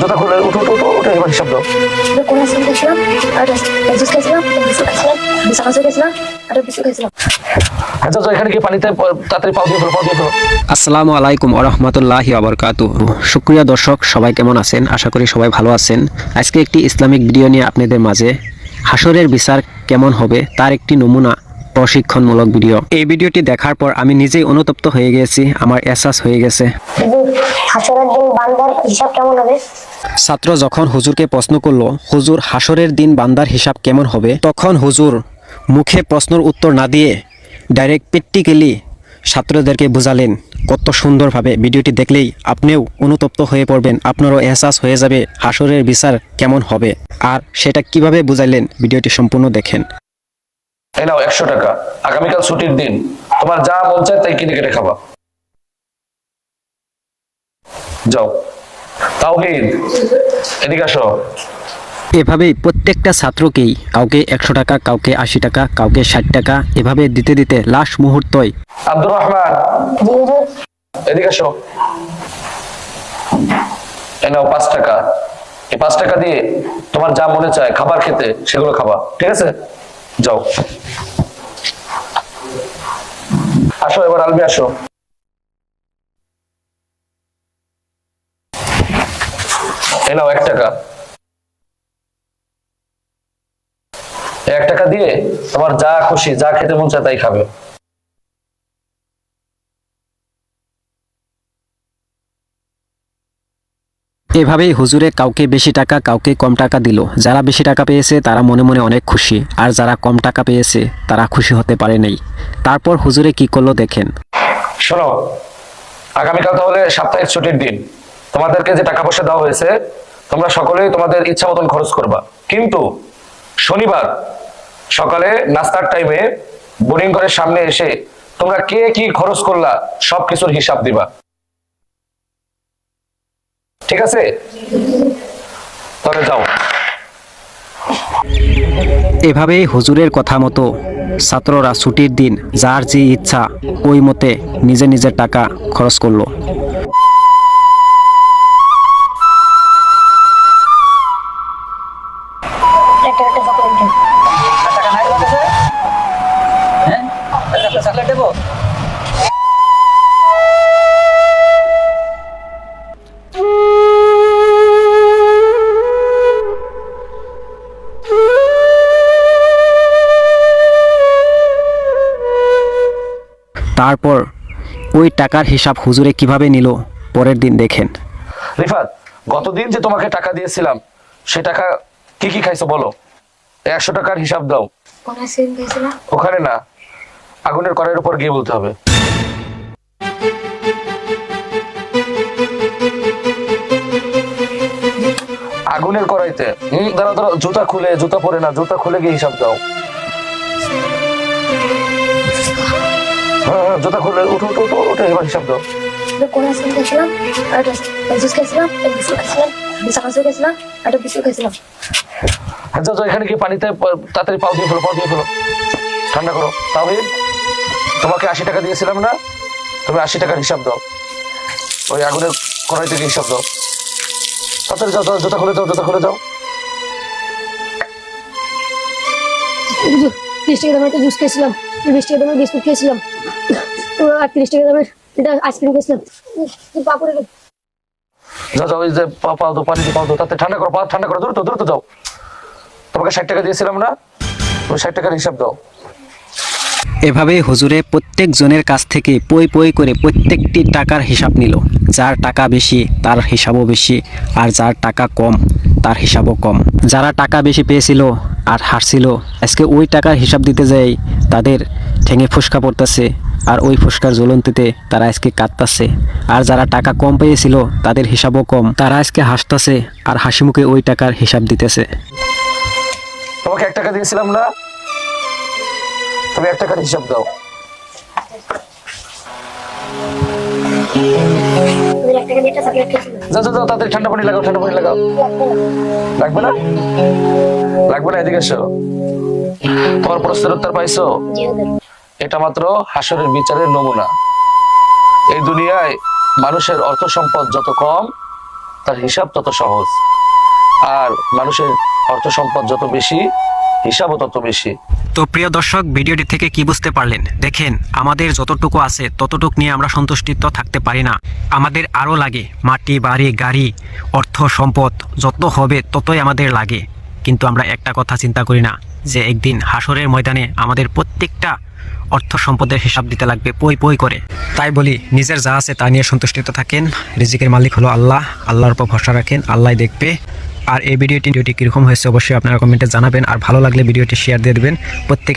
জুতা খুলে উঠো উঠো উঠো উঠে এবার হিসাব দাও। আমি কোন আইসক্রিম খেয়েছিলাম আর জুস খেয়েছিলাম বিস্কুট খেয়েছিলাম বিছানা খেয়েছিলাম আর বিস্কুট খেয়েছিলাম যাও যাও, এখানে গিয়ে পানিতে তাড়াতাড়ি পাও দিয়ে ফেলো পাও দিয়ে ফেলো। আসসালামু আলাইকুম আরহামতুল্লাহি আবরকাতু সুপ্রিয় দর্শক সবাই কেমন আছেন? আশা করি সবাই ভালো আছেন। আজকে একটি ইসলামিক ভিডিও নিয়ে আপনাদের মাঝে হাসরের বিচার কেমন হবে তার একটি নমুনা প্রশিক্ষণমূলক ভিডিও। এই ভিডিওটি দেখার পর আমি নিজেই অনুতপ্ত হয়ে গেছি আমার এহসাস হয়ে গেছে। হাসরের দিন বান্দার হিসাব কেমন হবে? ছাত্র যখন হুজুরকে প্রশ্ন করল হুজুর হাসরের দিন বান্দার হিসাব কেমন হবে? তখন হুজুর মুখে প্রশ্নের উত্তর না দিয়ে ডাইরেক্ট প্র্যাকটিক্যালি ছাত্রদেরকে বুঝালেন কত সুন্দরভাবে ভিডিওটি দেখলেই আপনিও অনুতপ্ত হয়ে পড়বেন আপনারও এহসাস হয়ে যাবে হাসরের বিচার কেমন হবে। আর সেটা কীভাবে বুঝাইলেন ভিডিওটি সম্পূর্ণ দেখেন। এই নাও একশো টাকা। আগামীকাল ছুটির দিন। তোমার যা মন চায় তাই কিনে কেটে খাবা। যাও। তাওহিদ এদিকে আসো। এভাবেই প্রত্যেকটা ছাত্রকেই কাউকে একশো টাকা কাউকে আশি টাকা কাউকে ষাট টাকা এভাবে দিতে দিতে লাস্ট মুহূর্তই। আব্দুর রহমান এদিকে আসো। এই নাও পাঁচ টাকা। এই পাঁচ টাকা দিয়ে তোমার যা মনে চায় খাবার খেতে সেগুলো খাবা ঠিক আছে? যাও। আসো এবার আলবি আসো। নাও এক টাকা। এক টাকা দিয়ে তোমার যা খুশি যা খেতে মন চায় তাই খাবে। এভাবেই হুজুরে কাউকে বেশি টাকা কাউকে কম টাকা দিল। যারা বেশি টাকা পেয়েছে তারা মনে মনে অনেক খুশি। আর যারা কম টাকা পেয়েছে তারা খুশি হতে পারে নাই। তারপর হুজুরে কি করল দেখেন। শোনো আগামীকাল তাহলে সাপ্তাহিক ছুটির দিন। তোমাদেরকে যে টাকা পয়সা দেওয়া হয়েছে তোমরা সকলেই তোমাদের ইচ্ছা মতন খরচ করবা। কিন্তু শনিবার সকালে নাস্তার টাইমে বোরিং ঘরের সামনে এসে তোমরা কে কি খরচ করলা সব কিছুর হিসাব দিবা। ঠিক আছে? তাহলে যাও। এভাবেই হুজুরের কথা মতো ছাত্ররা ছুটির দিন যার যে ইচ্ছা ওই মতে নিজে নিজের টাকা খরচ করল। তারপর ওই টাকার হিসাব হুজুরে কীভাবে নিল পরের দিন দেখেন। রিফাত গতদিন যে তোমাকে টাকা দিয়েছিলাম সে টাকা কি কি খাইছো বলো? একশো টাকার হিসাব দাও। ওখানে না আগুনের কড়াইয়ের উপর গিয়ে বলতে হবে। আগুনের কড়াইতে হম দাঁড়া দাঁড়া জুতা খুলে জুতা পরে না জুতা খুলে গিয়ে হিসাব দাও। হ্যাঁ হ্যাঁ, জুতা খুলে উঠো উঠো উঠো উঠে এবার হিসাব দাও। আমি কোন আইসক্রিম খেয়েছিলাম আর জুস খেয়েছিলাম বিস্কুট খেয়েছিলাম বিছানা খেয়েছিলাম আর বিস্কুট খেয়েছিলাম। হ্যাঁ এখানে গিয়ে পানিতে তাড়াতাড়ি পাও দিয়ে ফেলো পাও দিয়ে ফেলো। ঠান্ডা করো। তাহিদ তোমাকে আশি টাকা দিয়েছিলাম না? তুমি আশি টাকার হিসাব দাও। ওই আগুনের কড়াই থেকে হিসাব দাও। তাড়াতাড়ি যাও জুতা খুলে যাও জুতা খুলে হুজুর তিরিশ টাকা দামের একটা জুস খেয়েছিলাম। বিশ টাকা দামের বিস্কুট খেয়েছিলাম। আর তিরিশ টাকা দামের এটা আইসক্রিম খেয়েছিলাম। পাপড়ে যাও যাও ওই যে পা পাও পানি পাও তাতে ঠান্ডা করো পা ঠান্ডা করো দ্রুত দ্রুত যাও। তোমাকে ষাট টাকা দিয়েছিলাম না? তুমি ষাট টাকার হিসাব দাও। এভাবেই হুজুরে প্রত্যেক জনের কাছ থেকে পই পই করে প্রত্যেকটি টাকার হিসাব নিল। যার টাকা বেশি, তার হিসাবও বেশি, আর যার টাকা কম, তার হিসাবও কম। যারা টাকা বেশি পেয়েছিল আর হারছিল, আজকে ওই টাকার হিসাব দিতে যাই তাদের ঠেঙে ফুসকা পড়তেছে, আর ওই ফুসকার জ্বলন্তিতে তারা আজকে কাঁদতেছে। আর যারা টাকা কম পেয়েছিল, তাদের হিসাবও কম। তারা আজকে হাসতেছে, আর হাসি মুখে ওই টাকার হিসাব দিতেছে। তোমাকে এক টাকা দিয়েছিলাম না? তুমি এক টাকার হিসাব দাও। যাও যাও তাড়াতাড়ি ঠান্ডা পানি লাগাও ঠান্ডা পানি লাগাও। লাগবে না? লাগবে না? এদিকে এসো। তোমার প্রশ্নের উত্তর পাইছো? এটা মাত্র হাসরের বিচারের নমুনা। এই দুনিয়ায় মানুষের অর্থ সম্পদ যত কম তার হিসাব তত সহজ। আর মানুষের অর্থ সম্পদ যত বেশি হিসাবও তত বেশি। তো প্রিয় দর্শক, ভিডিওটি থেকে কি বুঝতে পারলেন? দেখেন, আমাদের যতটুকু আছে, ততটুকু নিয়ে আমরা সন্তুষ্টিত থাকতে পারি না। আমাদের আরও লাগে, মাটি, বাড়ি, গাড়ি, অর্থ, সম্পদ, যত হবে ততই আমাদের লাগে। কিন্তু আমরা একটা কথা চিন্তা করি না, যে একদিন হাসরের ময়দানে আমাদের প্রত্যেকটা অর্থ সম্পদের হিসাব দিতে লাগবে, পই পই করে। তাই বলি, নিজের যা আছে তা নিয়ে সন্তুষ্টিত থাকেন। রিজিকের মালিক হলো আল্লাহ। আল্লাহর উপর ভরসা রাখেন। আল্লাহ দেখবে। আর এই ভিডিওটি ভিডিওটি কীরকম হয়েছে, অবশ্যই আপনারা কমেন্টে জানাবেন। আর ভালো লাগলে ভিডিওটি শেয়ার দিয়ে দেবেন। প্রত্যেকের